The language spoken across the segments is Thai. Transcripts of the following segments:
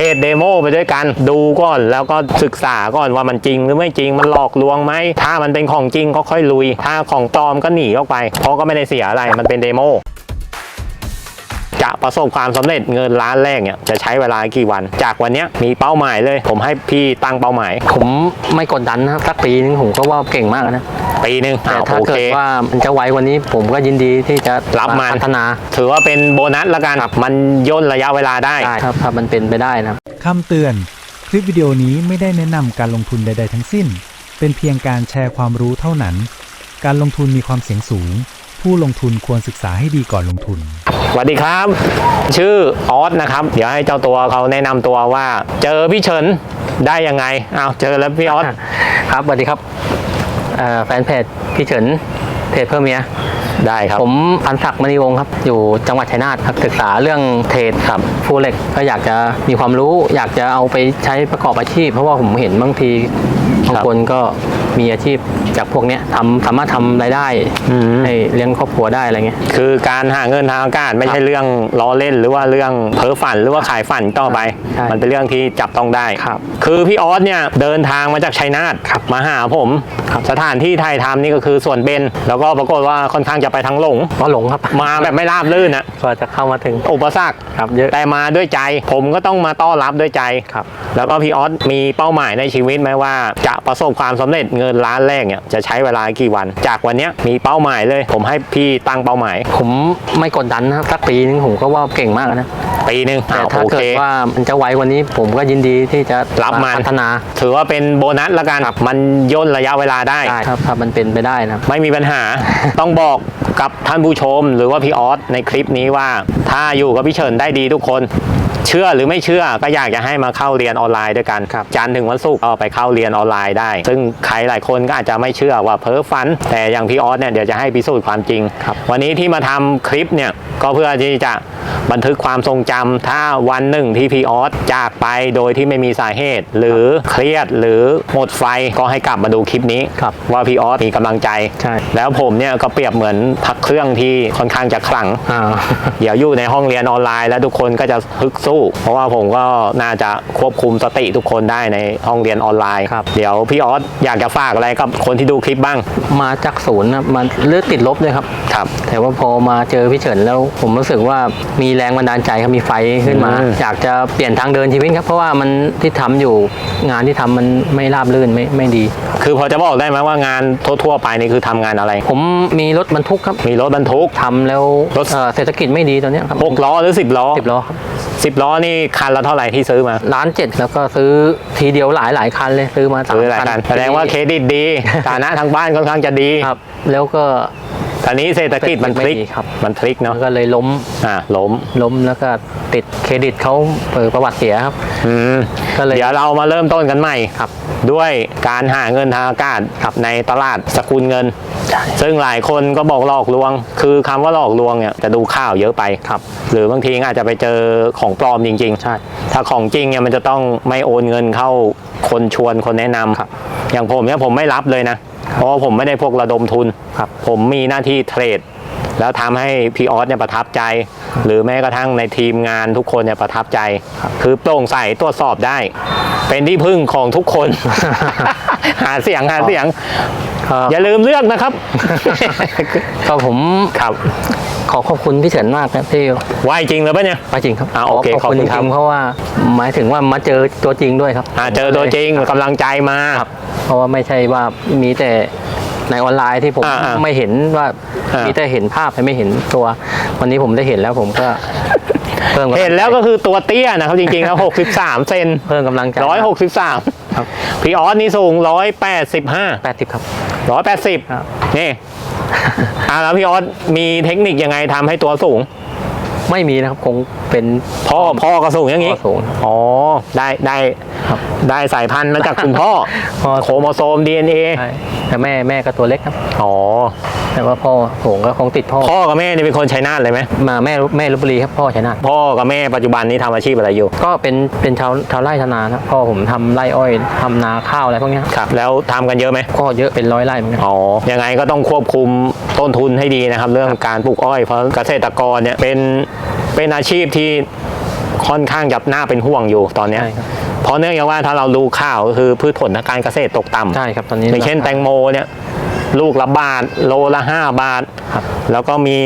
เทสเดโมไปด้วยกันดูก่อนแล้วก็ศึกษาก่อนว่ามันจริงหรือไม่จริงมันหลอกลวงไหมถ้ามันเป็นของจริงก็ค่อยลุย ถ้าของปลอมก็หนีออกไป เพราะก็ไม่ได้เสียอะไรมันเป็นเดโม จะประสบความสำเร็จเงินล้านแรกเนี่ยจะใช้เวลากี่วัน จากวันเนี้ยมีเป้าหมายเลย ผมให้พี่ตั้งเป้าหมาย ผมไม่กดดันนะครับสักปีนึงผมก็ว่าเก่งมากแล้วนะปีหนึ่งแต่อ่าถ้าโอเกิเคดว่ามันจะไวกว่านี้ผมก็ยินดีที่จะรับมันพัฒนา ถือว่าเป็นโบนัสละกันมันย่นระยะเวลาได้ได้ครับถ้ามันเป็นไปได้นะครับคำเตือน คลิปวิดีโอนี้ไม่ได้แนะนำการลงทุนใด ๆ ทั้งสิ้น เป็นเพียงการแชร์ความรู้เท่านั้น การลงทุนมีความเสี่ยงสูง ผู้ลงทุนควรศึกษาให้ดีก่อนลงทุน สวัสดีครับ ชื่อออสนะครับ เดี๋ยวให้เจ้าตัวเขาแนะนำตัวว่า เจอพี่เฉินได้ยังไงอ้าวเจอแล้วพี่ออส ครับสวัสดีครับเอ่อแฟนเพจพี่เฉินเพจเพิ่มเมีย ได้ครับ ผมพันศักดิ์มณีวงศ์ครับ อยู่จังหวัดชัยนาทครับศึกษาเรื่องเทรดครับฟูเล็กก็อยากจะมีความรู้ อยากจะเอาไปใช้ประกอบอาชีพ เพราะว่าผมเห็นบางทีบางคนก็มีอาชีพจากพวกเนี้ยทำสามารถทำรายได้อืม ให้เลี้ยงครอบครัวได้อะไรเงี้ย คือการหาเงินทางอากาศไม่ใช่เรื่องล้อเล่นหรือว่าเรื่องเพ้อฝันหรือว่าขายฝันต่อไป ใช่มันเป็นเรื่องที่จับต้องได้ครับคือพี่ออสเนี่ยเดินทางมาจากชัยนาทมาหาผมสถานที่ไทยทำนี่ก็คือส่วนเบนแล้วก็ปรากฏว่าค่อนข้างจะไปทางหลงก็หลงครับ มาแบบไม่ราบลื่นนะก็จะเข้ามาถึงอุปสรรคครับเยอะแต่มาด้วยใจ ผมก็ต้องมาต้อนรับด้วยใจครับ แล้วก็พี่ออสมีเป้าหมายในชีวิตไหมว่า จะประสบความสำเร็จเงินล้านแรกเนี่ยจะใช้เวลากี่วัน จากวันเนี้ยมีเป้าหมายเลย ผมให้พี่ตั้งเป้าหมาย ผมไม่กดดันนะครับสักปีนึงผมก็ว่าเก่งมากแล้วนะปีหนึ่งแต่อ่าถ้าโอเกิเคดว่ามันจะไวกว่านี้ผมก็ยินดีที่จะรับมันพัฒนา ถือว่าเป็นโบนัสละกันมันย่นระยะเวลาได้ได้ครับถ้ามันเป็นไปได้นะครับไม่มีปัญหาต้องบอก กับท่านผู้ชมหรือว่าพี่ออสในคลิปนี้ว่า ถ้าอยู่กับพี่เฉินได้ดีทุกคน เชื่อหรือไม่เชื่อก็อยากจะให้มาเข้าเรียนออนไลน์ด้วยกันครับจันทร์ถึงวันศุกร์ก็ไปเข้าเรียนออนไลน์ได้ ซึ่งใครหลายคนก็อาจจะไม่เชื่อว่าเพ้อฝัน แต่อย่างพี่ออสเนี่ยเดี๋ยวจะให้พิสูจน์ความจริงครับวันนี้ที่มาทำคลิปเนี่ยก็เพื่อที่จะบันทึกความทรงจำถ้าวันหนึ่งที่พี่ออสจากไปโดยที่ไม่มีสาเหตุ หรือเครียดหรือหมดไฟก็ให้กลับมาดูคลิปนี้ครับว่าพี่ออสมีกำลังใจใช่แล้วผมเนี่ยก็เปรียบเหมือนพักเครื่องที่ค่อนข้างจะขลังอ่าเดี๋ยวอยู่ในห้องเรียนออนไลน์ แล้วทุกคนก็จะฮึกสู้เพราะว่าผมก็น่าจะควบคุมสติทุกคนได้ในห้องเรียนออนไลน์ครับเดี๋ยวพี่ออสอยากจะฝากอะไรกับคนที่ดูคลิปบ้าง มาจากศูนย์นะมันเลือดติดลบเลยครับ ครับ แต่ว่าพอมาเจอพี่เฉินแล้วผมรู้สึกว่ามีแรงบันดาลใจครับมีไฟขึ้นมา อืม อยากจะเปลี่ยนทางเดินชีวิตครับ เพราะว่ามันที่ทำอยู่งานที่ทำมันไม่ราบรื่นไม่ไม่ดี คือพอจะบอกได้ไหมว่างานทั่วๆไปนี่คือทำงานอะไร ผมมีรถบรรทุกครับมีรถบรรทุก ทำแล้วรถ เอ่อเศรษฐกิจไม่ดีตอนเนี้ยครับหกล้อหรือสิบล้อ สิบล้อครับ สิบล้อนี่คันละเท่าไหร่ที่ซื้อมาล้านเจ็ดแล้วก็ซื้อทีเดียวหลายหลายคันเลยซื้อมาสามซื้อหลายคันแสดงว่าเครดิตดีฐานะทางบ้านค่อนข้างจะดีครับ แล้วก็ ตอนนี้เศรษฐกิจมันพลิกไม่ดีครับ มันพลิกมัเนาะนก็เลยล้มอ่าล้มล้มแล้วก็ติดเครดิตเขาเปิดประวัติเสียครับอืมก็เลยเดี๋ยวเรามาเริ่มต้นกันใหม่ครับ ด้วยการหาเงินทางอากาศในตลาดสกุลเงินใช่ซึ่งหลายคนก็บอกหลอกลวง คือคำว่าหลอกลวงเนี่ยจะดูข่าวเยอะไปครับ หรือบางทีอาจจะไปเจอของปลอมจริงใช่ๆถ้าของจริงเนี่ยมันจะต้องไม่โอนเงินเข้าคนชวนคนแนะนำครับ อย่างผมเนี่ยผมไม่รับเลยนะ เพราะว่าผมไม่ได้พวกระดมทุนครับผมมีหน้าที่เทรด แล้วทำให้พี่ออสเนี่ยประทับใจ หรือแม้กระทั่งในทีมงานทุกคนเนี่ยประทับใจ คือโปร่งใสตรวจสอบได้ เป็นที่พึ่งของทุกคน หาเสียงหาเสียงก็อย่าลืมเลือกนะครับ ก็ผมครับ ขอขอบคุณพี่เฉินมากครับที่ไหวจริงเลยปะเนี่ยไปจริงครับอ่าโอเคขอบคุณขอบคุจณครับ ริงๆเพราะว่าหมายถึงว่ามาเจอตัวจริงด้วยครับอ่าเจอตัวจริงกำลังใจมา ครับ เพราะว่าไม่ใช่ว่ามีแต่ในออนไลน์ที่ผมอ่าๆไม่เห็นว่าอ่ามี มีแต่เห็นภาพแต่ไม่เห็นตัว วันนี้ผมได้เห็นแล้วผมก็ เพิ่มกำลังใจเห็นแล้วก็คือตัวเตี้ยนะครับ จริงๆแล้ว 63 เซนเพิ่มกำลังใจ163ครับพี่ออสนี่สูง 185แปดสิบครับ 180 ครับ นี่ อ่าแล้วพี่ออสมีเทคนิคยังไงทำให้ตัวสูงไม่มีนะครับคงเป็นพ่อพ่อก็สูงอย่างนี้พ่อสูง อ๋อได้ได้ ครับได้สายพันธุ์มาจากคุณพ่อ พ่อ โครโมโซม DNA ใช่แต่แม่แม่ก็ตัวเล็กครับ อ๋อ แต่ว่าพ่อสูงก็คงติดพ่อพ่อกับแม่นี่เป็นคนชัยนาทเลยไหมมาแม่แม่ลบบุรีครับพ่อชัยนาทพ่อกับแม่ปัจจุบันนี้ทำอาชีพอะไรอยู่ก็เป็นเป็นชาวชาวไร่ชาวนาครับพ่อผมทำไร่อ้อยทำนาข้าวอะไรพวกเนี้ยครับ แล้วทำกันเยอะไหมก็เยอะเป็นร้อยไร่เหมือนกัน อ๋อ ยังไงก็ต้องควบคุมต้นทุนให้ดีนะครับ เรื่องการปลูกอ้อยเพราะเกษตรกรเนี่ยเป็นเป็นอาชีพที่ค่อนข้างจะน่าเป็นห่วงอยู่ตอนเนี้ยใช่ครับ เพราะเนื่องจากว่าถ้าเราดูข่าวก็คือพืชผลทางการเกษตรตกต่ำใช่ครับตอนนี้อย่างเช่นแตงโมเนี่ย ลูกละบาทโลละห้าบาท ครับ แล้วก็มี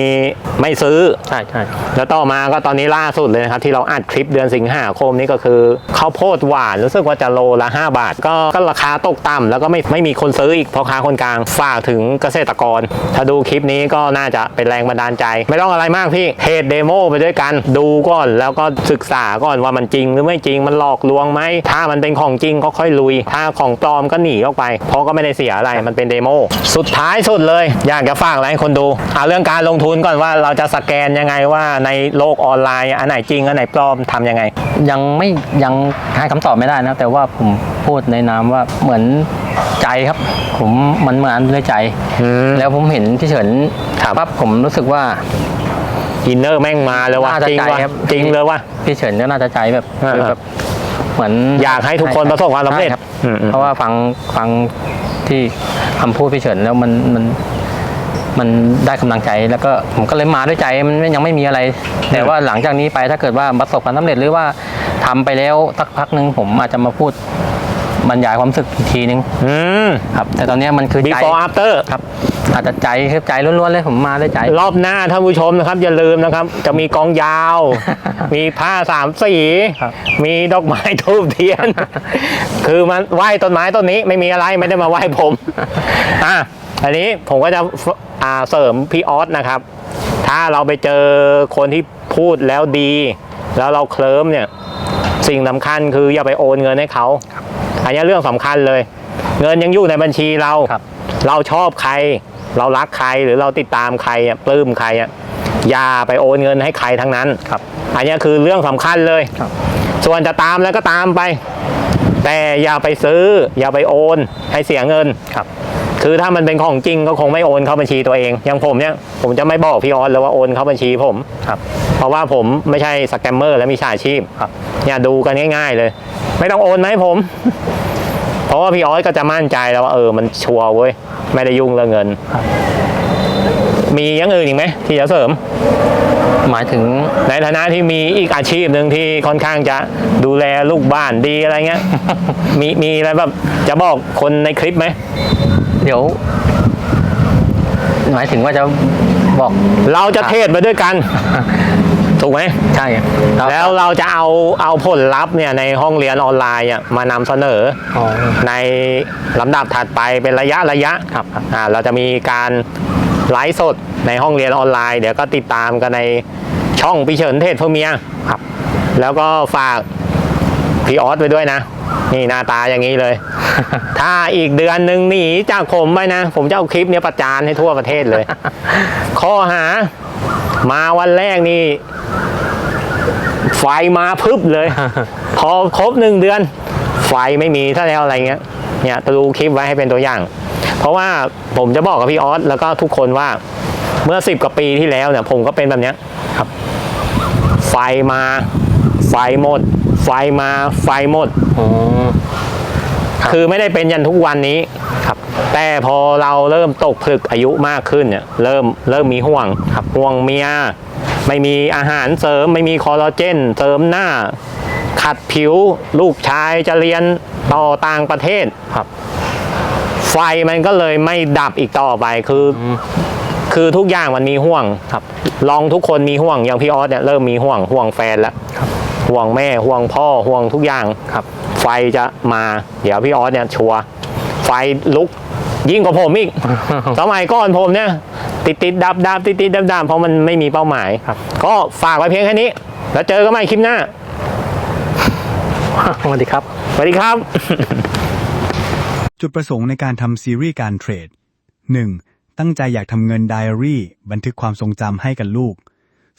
ไม่ซื้อ ใช่ใช่แล้วต่อมาก็ตอนนี้ล่าสุดเลยนะครับ ที่เราอัดคลิปเดือนสิงหาคมนี้ก็คือข้าวโพดหวานรู้สึกว่าจะโลละ 5 บาท ก็ก็ราคาตกต่ำแล้วก็ไม่ไม่มีคนซื้ออีกเพราะค้าคนกลางฝากถึงเกษตรกร ถ้าดูคลิปนี้ก็น่าจะเป็นแรงบันดาลใจ ไม่ต้องอะไรมากพี่เทสเดโมไปด้วยกันดูก่อนแล้วก็ศึกษาก่อนว่ามันจริงหรือไม่จริงมันหลอกลวงไหมถ้ามันเป็นของจริงก็ค่อยลุย ถ้าของปลอมก็หนีออกไป เพราะก็ไม่ได้เสียอะไรมันเป็นเดโมสุดท้ายสุดเลย อยากจะฝากอะไรให้คนดูเอาเรื่องการลงทุนก่อนว่าเราจะสแกนยังไงว่าในโลกออนไลน์อันไหนจริงอันไหนปลอมทำยังไง ยังไม่ยังให้คำตอบไม่ได้นะแต่ว่าผมพูดในนามว่าเหมือนใจครับ ผมมันเหมือนด้วยใจ อืม แล้วผมเห็นพี่เฉินครับ ปั๊บผมรู้สึกว่า อินเนอร์แม่งมาเลยว่าน่าจะจริงใจว่ะครับ จริงเลยว่า พี่เฉินก็น่าจะใจแบบอ่าคือแบบเหมือนอยากให้ทุกคนประสบความสำเร็จใช่ครับอืมอืมเพราะว่าฟังฟังที่ คำพูดพี่เฉินแล้วมันมันมันได้กำลังใจแล้วก็ผมก็เลยมาด้วยใจมันยังไม่มีอะไร แต่ว่าหลังจากนี้ไปถ้าเกิดว่าประสบความสำเร็จหรือว่าทำไปแล้วสักพักหนึ่งผมอาจจะมาพูด บรรยายความรู้สึกอีกทีนึงอืม ครับ แต่ตอนนี้มันคือใจ before after ครับอาจจะใจคือใจล้วนๆเลยผมมาด้วยใจ รอบหน้าท่านผู้ชมนะครับ อย่าลืมนะครับ จะมีกองยาว มีผ้าสามสีครับ มีดอกไม้ทูบเทียน คือมันไหว้ต้นไม้ต้นนี้ไม่มีอะไรไม่ได้มาไหว้ผมอะอันนี้ผมก็จะอ่าเสริมพี่ออสนะครับ ถ้าเราไปเจอคนที่พูดแล้วดี แล้วเราเคลิ้มเนี่ย สิ่งสำคัญคืออย่าไปโอนเงินให้เขา อันนี้เรื่องสำคัญเลย เงินยังอยู่ในบัญชีเราครับเราชอบใคร เรารักใครหรือเราติดตามใครอะปลื้มใครอะอย่าไปโอนเงินให้ใครทั้งนั้นครับ อันนี้คือเรื่องสำคัญเลยครับ ส่วนจะตามแล้วก็ตามไป แต่อย่าไปซื้อ อย่าไปโอนให้เสียเงินครับ คือถ้ามันเป็นของจริงก็คงไม่โอนเข้าบัญชีตัวเอง อย่างผมเนี่ยผมจะไม่บอกพี่ออสเลยว่าโอนเข้าบัญชีผมครับเพราะว่าผมไม่ใช่สแกมเมอร์และมีฉาชีพครับ อย่าดูกันง่าย ๆ เลย ไม่ต้องโอนมาให้ผม เพราะว่าพี่ออสก็จะมั่นใจแล้วว่าเออมันชัวร์เว้ยไม่ได้ยุ่งเรื่องเงินครับมีอย่างอื่นอีกไหมที่จะเสริม หมายถึงในฐานะที่มีอีกอาชีพหนึ่งที่ค่อนข้างจะดูแลลูกบ้านดีอะไรเงี้ย มีมีอะไรแบบจะบอกคนในคลิปไหมเดี๋ยว หมายถึงว่าจะบอกเราจะเทศไปด้วยกัน ถูกไหมใช่ครับแล้วเราจะเอาเอาผลลัพธ์เนี่ยในห้องเรียนออนไลน์อะมานำเสนออ๋อในลำดับถัดไปเป็นระยะระยะครับครับอ่าเราจะมีการไลฟ์สดในห้องเรียนออนไลน์ เดี๋ยวก็ติดตามกันในช่องพี่เฉินเทศเพื่อเมียครับ แล้วก็ฝากพี่ออสไปด้วยนะ นี่หน้าตาอย่างนี้เลย ถ้าอีกเดือนหนึ่งหนีจากผมไปนะ ผมจะเอาคลิปเนี้ยประจานให้ทั่วประเทศเลย ข้อหามาวันแรกนี่ ไฟมาพึบเลย พอครบหนึ่งเดือน ไฟไม่มีถ้าแล้วอะไรเงี้ยเนี่ยดูคลิปไว้ให้เป็นตัวอย่าง เพราะว่าผมจะบอกกับพี่ออสแล้วก็ทุกคนว่าเมื่อสิบกว่าปีที่แล้วเนี่ย ผมก็เป็นแบบเนี้ยครับ ไฟมา ไฟหมด ไฟมาไฟหมดอ๋อครับคือไม่ได้เป็นยันทุกวันนี้ครับ แต่พอเราเริ่มตกผลึกอายุมากขึ้นเนี่ย เริ่มเริ่มมีห่วงครับห่วงเมีย ไม่มีอาหารเสริม ไม่มีคอลลาเจน เสริมหน้า ขัดผิว ลูกชายจะเรียนต่อต่างประเทศครับ ไฟมันก็เลยไม่ดับอีกต่อไปคืออืมคือทุกอย่างมันมีห่วงครับลองทุกคนมีห่วงอย่างพี่ออสเนี่ยเริ่มมีห่วงห่วงแฟนแล้วห่วงแม่ห่วงพ่อห่วงทุกอย่างครับ ไฟจะมา เดี๋ยวพี่ออสเนี่ยชัวร์ไฟลุกยิ่งกว่าผมอีก สมัยก่อนผมเนี่ย ติดติดดับดับติดติดดับดับเพราะมันไม่มีเป้าหมายครับ ก็ฝากไว้เพียงแค่นี้ แล้วเจอกันใหม่คลิปหน้าสวัสดีครับสวัสดีครับ จุดประสงค์ในการทำซีรีส์การเทรด 1. ตั้งใจอยากทำเงินไดอารี่ บันทึกความทรงจำให้กับลูก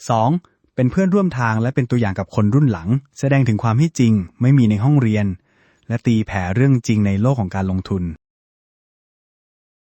2. เป็นเพื่อนร่วมทางและเป็นตัวอย่างกับคนรุ่นหลัง แสดงถึงความที่จริง ไม่มีในห้องเรียน และตีแผ่เรื่องจริงในโลกของการลงทุน